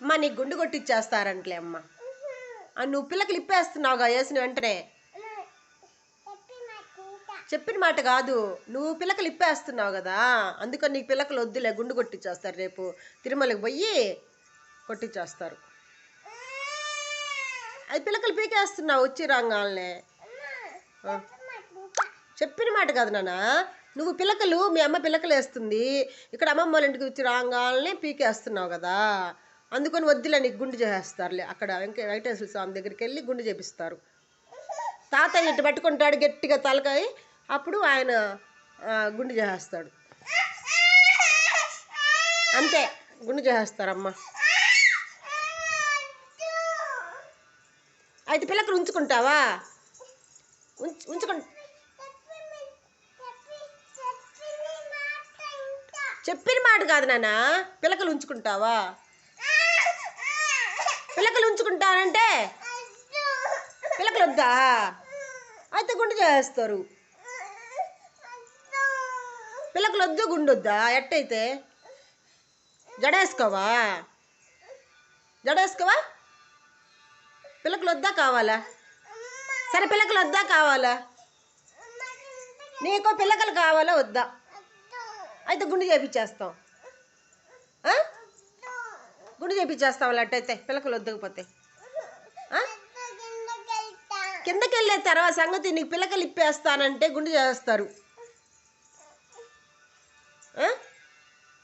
అమ్మ నీ గుండు కొట్టిచ్చేస్తారంటలే అమ్మ. ఆ, నువ్వు పిల్లకి ఇప్పేస్తున్నావుగా వేసిన వెంటనే. చెప్పిన మాట కాదు నువ్వు పిల్లకలు ఇప్పేస్తున్నావు కదా అందుకని నీకు పిల్లకలు వద్దులే గుండు కొట్టించేస్తారు రేపు. తిరుమలకి పోయి కొట్టించేస్తారు అది పిల్లకలు పీకేస్తున్నావు వచ్చి రంగాలనే. చెప్పిన మాట కాదు నాన్న నువ్వు పిల్లకలు మీ అమ్మ పిల్లకలు వేస్తుంది ఇక్కడ అమ్మమ్మ వాళ్ళ ఇంటికి వచ్చి రాగానే పీకేస్తున్నావు కదా. అందుకని వద్దులే నీకు గుండు చేసేస్తారులే. అక్కడ వెంక వెంకటేశ్వర స్వామి దగ్గరికి వెళ్ళి గుండు చేపిస్తారు. తాతయ్య ఇటు పట్టుకుంటాడు గట్టిగా తలకాయ అప్పుడు ఆయన గుండు చేసేస్తాడు. అంతే గుండు చేసేస్తారమ్మ. అయితే పిల్లకలు ఉంచుకుంటావా? ఉంచు ఉంచుకుంటా చెప్పిన మాట కాదు నాన్న పిల్లకలు ఉంచుకుంటావా? పిల్లకలు ఉంచుకుంటానంటే? పిల్లకలు వద్దా అయితే గుండు చేస్తారు. పిల్లకలు వద్దు గుండు వద్దా ఎట్టయితే? జడేసుకోవా? జడేసుకోవా? పిల్లకలు వద్దా కావాలా? సరే పిల్లకలు వద్దా కావాలా? నీకు పిల్లకలు కావాలా వద్దా? అయితే గుండు చేపించేస్తాం గుండు చేపించేస్తావు అట్టయితే పిల్లకలు వద్దకపోతే కిందకెళ్ళే కిందకి వెళ్ళే తర్వాత సంగతి నీకు పిల్లకలు ఇప్పేస్తానంటే గుండు చేస్తారు.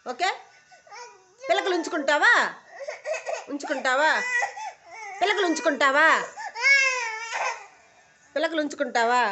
ఓకే? పిల్లకలు ఉంచుకుంటావా? ఉంచుకుంటావా? పిల్లకలు ఉంచుకుంటావా? పిల్లకలు ఉంచుకుంటావా?